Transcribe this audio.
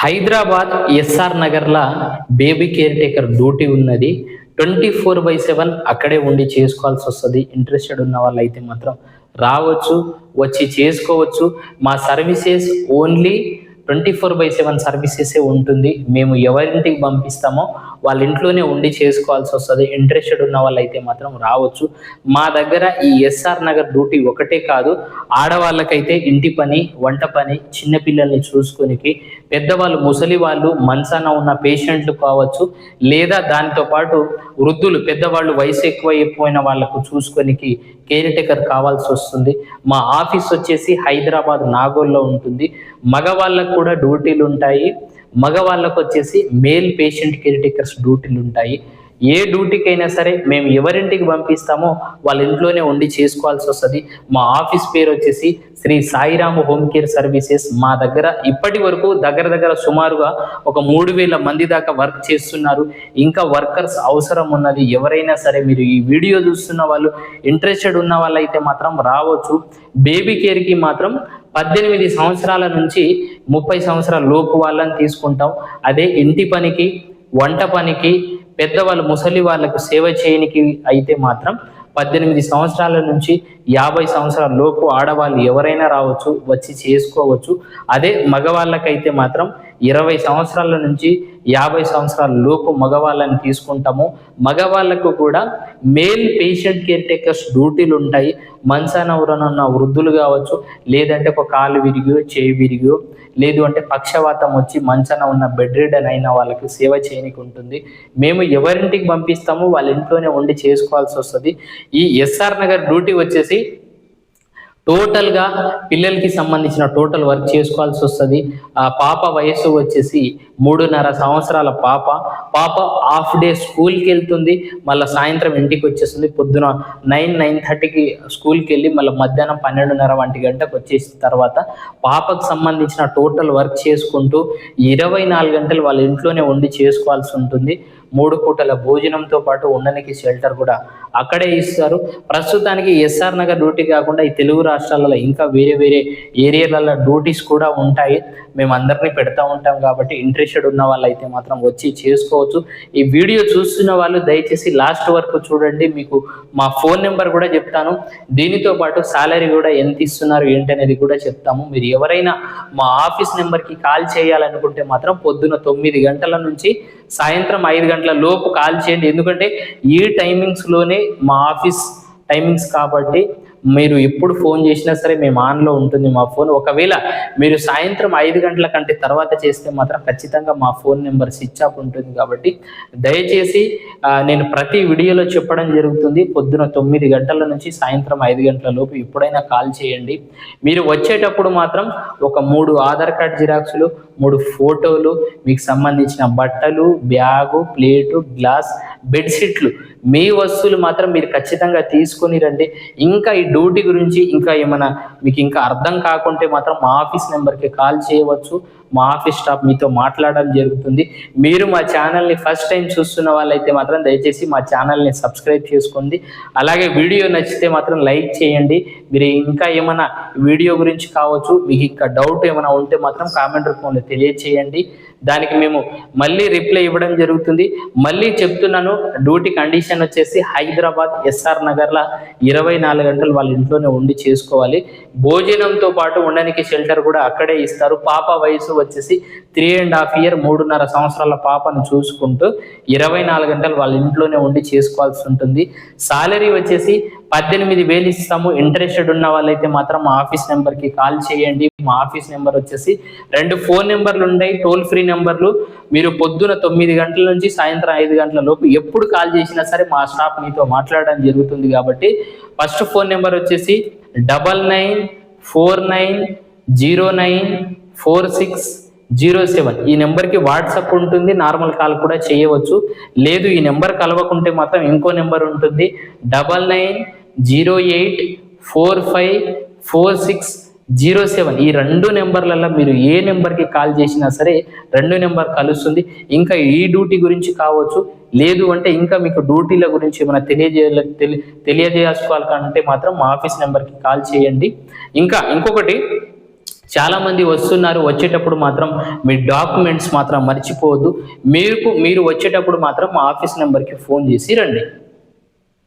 Hyderabad SR నగర్లో baby caretaker duty ఉన్నది. Twenty four by seven అక్కడే ఉండి చేసుకోవాల్సి వస్తుంది. ఇంట్రెస్టెడ్ ఉన్న వాళ్ళు అయితే మాత్రం రావచ్చు వచ్చి చేసుకోవచ్చు. మా services only twenty four by seven సర్వీసెసే ఉంటుంది. మేము ఎవరింటికి పంపిస్తామో వాళ్ళ ఇంట్లోనే ఉండి చేసుకోవాల్సి వస్తుంది. ఇంట్రెస్టెడ్ ఉన్న వాళ్ళు అయితే మాత్రం రావచ్చు. మా దగ్గర ఈ ఎస్ఆర్ నగర్ డ్యూటీ ఒకటే కాదు. ఆడవాళ్ళకైతే ఇంటి పని వంట పని చిన్నపిల్లల్ని చూసుకునికి పెద్దవాళ్ళు ముసలి వాళ్ళు మంచాన ఉన్న పేషెంట్లు కావచ్చు. లేదా దానితో పాటు వృద్ధులు పెద్దవాళ్ళు వయసు ఎక్కువ అయిపోయిన వాళ్ళకు చూసుకొనికి కేర్ టేకర్ కావాల్సి వస్తుంది. మా ఆఫీస్ వచ్చేసి హైదరాబాద్ నాగోల్లో ఉంటుంది. మగవాళ్ళకు కూడా డ్యూటీలు ఉంటాయి మగవాళ్ళకు వచ్చేసి మేల్ పేషెంట్ కేర్ టేకర్స్ డ్యూటీలు ఉంటాయి ఏ డ్యూటీకైనా సరే మేము ఎవరింటికి పంపిస్తామో వాళ్ళ ఇంట్లోనే ఉండి చేసుకోవాల్సి వస్తుంది. మా ఆఫీస్ పేరు వచ్చేసి Sri Sairam home care services. మా దగ్గర ఇప్పటి వరకు దగ్గర దగ్గర సుమారుగా ఒక మూడు వేల మంది దాకా వర్క్ చేస్తున్నారు. ఇంకా వర్కర్స్ అవసరం ఉన్నది. ఎవరైనా సరే మీరు ఈ వీడియో చూస్తున్న వాళ్ళు ఇంట్రెస్టెడ్ ఉన్న వాళ్ళైతే మాత్రం రావచ్చు. బేబీ కేర్కి మాత్రం పద్దెనిమిది సంవత్సరాల నుంచి ముప్పై సంవత్సరాల లోపు వాళ్ళని తీసుకుంటాం. అదే ఇంటి పనికి వంట పనికి పెద్దవాళ్ళు ముసలి వాళ్ళకు సేవ చేయనికి అయితే మాత్రం పద్దెనిమిది సంవత్సరాల నుంచి యాభై సంవత్సరాల లోపు ఆడవాళ్ళు ఎవరైనా రావచ్చు వచ్చి చేసుకోవచ్చు. అదే మగవాళ్ళకైతే మాత్రం ఇరవై సంవత్సరాల నుంచి యాభై సంవత్సరాల లోపు మగవాళ్ళని తీసుకుంటాము. మగవాళ్ళకు కూడా మేల్ పేషెంట్ కేర్ టేకర్స్ డ్యూటీలు ఉంటాయి. మంచాన ఉన్న వృద్ధులు కావచ్చు లేదంటే ఒక కాలు విరిగో చేయి విరిగో లేదు అంటే పక్షవాతం వచ్చి మంచాన ఉన్న బెడ్ రిడన్ అయిన వాళ్ళకి సేవ చేయనికి ఉంటుంది మేము ఎవరింటికి పంపిస్తామో వాళ్ళ ఇంట్లోనే ఉండి చేసుకోవాల్సి వస్తుంది. ఈ ఎస్ఆర్ నగర్ డ్యూటీ వచ్చేసి టోటల్గా పిల్లలకి సంబంధించిన టోటల్ వర్క్ చేసుకోవాల్సి వస్తుంది. ఆ పాప వయసు వచ్చేసి మూడున్నర సంవత్సరాల పాప. పాప హాఫ్ డే స్కూల్కి వెళ్తుంది. మళ్ళీ సాయంత్రం ఇంటికి వచ్చేస్తుంది. పొద్దున నైన్ నైన్ థర్టీకి స్కూల్కి వెళ్ళి మళ్ళీ మధ్యాహ్నం పన్నెండున్నర వంటి గంటకు వచ్చేసిన తర్వాత పాపకు సంబంధించిన టోటల్ వర్క్ చేసుకుంటూ ఇరవై నాలుగు గంటలు వాళ్ళ ఇంట్లోనే ఉండి చేసుకోవాల్సి ఉంటుంది. మూడు పూటల భోజనంతో పాటు ఉండడానికి షెల్టర్ కూడా అక్కడే ఇస్తారు. ప్రస్తుతానికి ఎస్ఆర్ నగర్ డ్యూటీ కాకుండా ఈ తెలుగు రాష్ట్రాలలో ఇంకా వేరే వేరే ఏరియాలలో డ్యూటీస్ కూడా ఉంటాయి. మేము అందరినీ పెడతా ఉంటాం కాబట్టి ఇంట్రెస్టెడ్ ఉన్న వాళ్ళు అయితే మాత్రం వచ్చి చేసుకోవచ్చు. ఈ వీడియో చూస్తున్న వాళ్ళు దయచేసి లాస్ట్ వరకు చూడండి. మీకు మా ఫోన్ నెంబర్ కూడా చెప్తాను. దీనితో పాటు సాలరీ కూడా ఎంత ఇస్తున్నారు ఏంటనేది కూడా చెప్తాము. మీరు ఎవరైనా మా ఆఫీస్ నెంబర్కి కాల్ చేయాలనుకుంటే మాత్రం పొద్దున తొమ్మిది గంటల నుంచి సాయంత్రం ఐదు గంటల లోపు కాల్ చేయండి. ఎందుకంటే ఈ టైమింగ్స్లోనే మా ఆఫీస్ టైమింగ్స్ కాబట్టి మీరు ఎప్పుడు ఫోన్ చేసినా సరే మేము ఆన్లో ఉంటుంది మా ఫోన్. ఒకవేళ మీరు సాయంత్రం ఐదు గంటల కంటే తర్వాత చేస్తే మాత్రం ఖచ్చితంగా మా ఫోన్ నెంబర్ స్విచ్ ఆఫ్ ఉంటుంది కాబట్టి దయచేసి నేను ప్రతి వీడియోలో చెప్పడం జరుగుతుంది. పొద్దున తొమ్మిది గంటల నుంచి సాయంత్రం ఐదు గంటల లోపు ఎప్పుడైనా కాల్ చేయండి. మీరు వచ్చేటప్పుడు మాత్రం ఒక మూడు ఆధార్ కార్డ్ జిరాక్స్లు మూడు ఫోటోలు మీకు సంబంధించిన బట్టలు బ్యాగు ప్లేటు గ్లాస్ బెడ్షీట్లు మీ వస్తువులు మాత్రం మీరు ఖచ్చితంగా తీసుకొని రండి. ఇంకా ఈ డ్యూటీ గురించి ఇంకా ఏమైనా మీకు ఇంకా అర్థం కాకుంటే మాత్రం మా ఆఫీస్ నెంబర్కి కాల్ చేయవచ్చు. మా ఆఫీస్ స్టాఫ్ మీతో మాట్లాడడం జరుగుతుంది. మీరు మా ఛానల్ని ఫస్ట్ టైం చూస్తున్న వాళ్ళైతే మాత్రం దయచేసి మా ఛానల్ని సబ్స్క్రైబ్ చేసుకోండి. అలాగే వీడియో నచ్చితే మాత్రం లైక్ చేయండి. మీరు ఇంకా ఏమైనా వీడియో గురించి కావచ్చు మీకు ఇంకా డౌట్ ఏమైనా ఉంటే మాత్రం కామెంట్ రూపంలో తెలియచేయండి. దానికి మేము మళ్ళీ రిప్లై ఇవ్వడం జరుగుతుంది. మళ్ళీ చెప్తున్నాను డ్యూటీ కండిషన్ వచ్చేసి హైదరాబాద్ ఎస్ఆర్ నగర్లో ఇరవై నాలుగు గంటలు వాళ్ళ ఇంట్లోనే ఉండి చేసుకోవాలి. భోజనంతో పాటు ఉండడానికి షెల్టర్ కూడా అక్కడే ఇస్తారు. పాప వయసు వచ్చేసి త్రీ అండ్ హాఫ్ ఇయర్ మూడున్నర సంవత్సరాల పాపను చూసుకుంటూ ఇరవై నాలుగు గంటలు వాళ్ళ ఇంట్లోనే ఉండి చేసుకోవాల్సి ఉంటుంది. సాలరీ వచ్చేసి పద్దెనిమిది వేలు ఇస్తాము. ఇంట్రెస్టెడ్ ఉన్న వాళ్ళైతే మాత్రం మా ఆఫీస్ నెంబర్కి కాల్ చేయండి. మా ఆఫీస్ నెంబర్ వచ్చేసి రెండు ఫోన్ నెంబర్లు ఉన్నాయి టోల్ ఫ్రీ నెంబర్లు మీరు పొద్దున తొమ్మిది గంటల నుంచి సాయంత్రం ఐదు గంటల లోపు ఎప్పుడు కాల్ చేసినా సరే మా స్టాఫ్ మీతో మాట్లాడడం జరుగుతుంది కాబట్టి ఫస్ట్ ఫోన్ నెంబర్ వచ్చేసి double nine four nine zero nine four six zero seven. ఈ నెంబర్కి వాట్సాప్ ఉంటుంది నార్మల్ కాల్ కూడా చేయవచ్చు. లేదు ఈ నెంబర్ కలవకుంటే మాత్రం ఇంకో నెంబర్ ఉంటుంది. Double nine zero eight four five four six zero seven. ఈ రెండు నెంబర్లలో మీరు ఏ నెంబర్కి కాల్ చేసినా సరే రెండు నెంబర్ కలుస్తుంది. ఇంకా ఈ డ్యూటీ గురించి కావచ్చు. లేదు అంటే ఇంకా మీకు డ్యూటీల గురించి ఏమైనా తెలియజేయాల తెలి తెలియజేసుకోవాలంటే మాత్రం మా ఆఫీస్ నెంబర్కి కాల్ చేయండి. ఇంకా ఇంకొకటి చాలామంది వస్తున్నారు వచ్చేటప్పుడు మాత్రం మీ డాక్యుమెంట్స్ మాత్రం మర్చిపోవద్దు. మీకు మీరు వచ్చేటప్పుడు మాత్రం మా ఆఫీస్ నెంబర్కి ఫోన్ చేసి రండి.